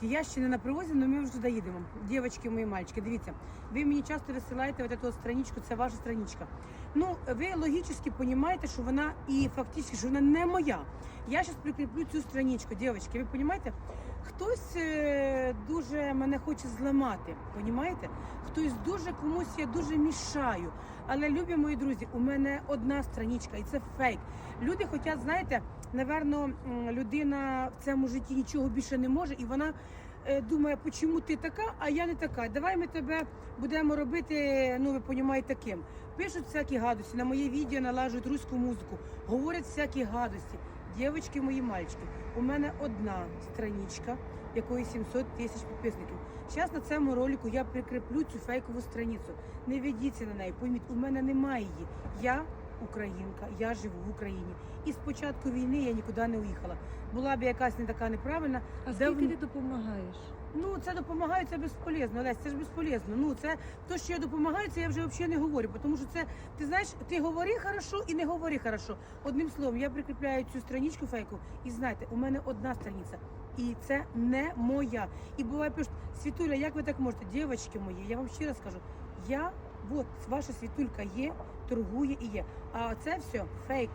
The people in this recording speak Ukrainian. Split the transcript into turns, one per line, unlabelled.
Дівчатки, я ще не на привозі, але ми вже доїдемо. їдемо. Дівчатки, мої мальчики, дивіться, ви мені часто висилаєте от цю страничку, це ваша страничка. Ну, ви логічно розумієте, що вона і фактично, що вона не моя. Я зараз прикріплю цю страничку, дівчатки, ви розумієте? Хтось е, дуже мене хоче зламати, розумієте? Хтось дуже комусь я дуже мішаю. Але, любі мої друзі, у мене одна страничка, і це фейк. Люди хочуть, знаєте, напевно, людина в цьому житті нічого більше не може, і вона е, думає, чому ти така, а я не така. Давай ми тебе будемо робити, ну ви розумієте, таким. Пишуть всякі гадості, на моє відео налажують руську музику, говорять всякі гадості. Дівчатки, мої мальчики, у мене одна страничка, якої 700 тисяч підписників. Зараз на цьому ролику я прикріплю цю фейкову страницю. Не ведіться на неї, пойміть, у мене немає її. Я українка, я живу в Україні. І з початку війни я нікуди не уїхала. Була б якась не така неправильна.
А
дав-
скільки ти допомагаєш?
Ну, це допомагає, це безполезно, Олесь, це ж безполезно. Ну, це то, що я допомагаю, це я вже взагалі не говорю, тому що це, ти знаєш, ти говори хорошо і не говори хорошо. Одним словом, я прикріпляю цю страничку фейку, і знаєте, у мене одна страниця, і це не моя. І буває пишуть, Світуля, як ви так можете? Дівчатки мої, я вам ще раз кажу, я, от, ваша світулька є, торгує і є. А це все фейк.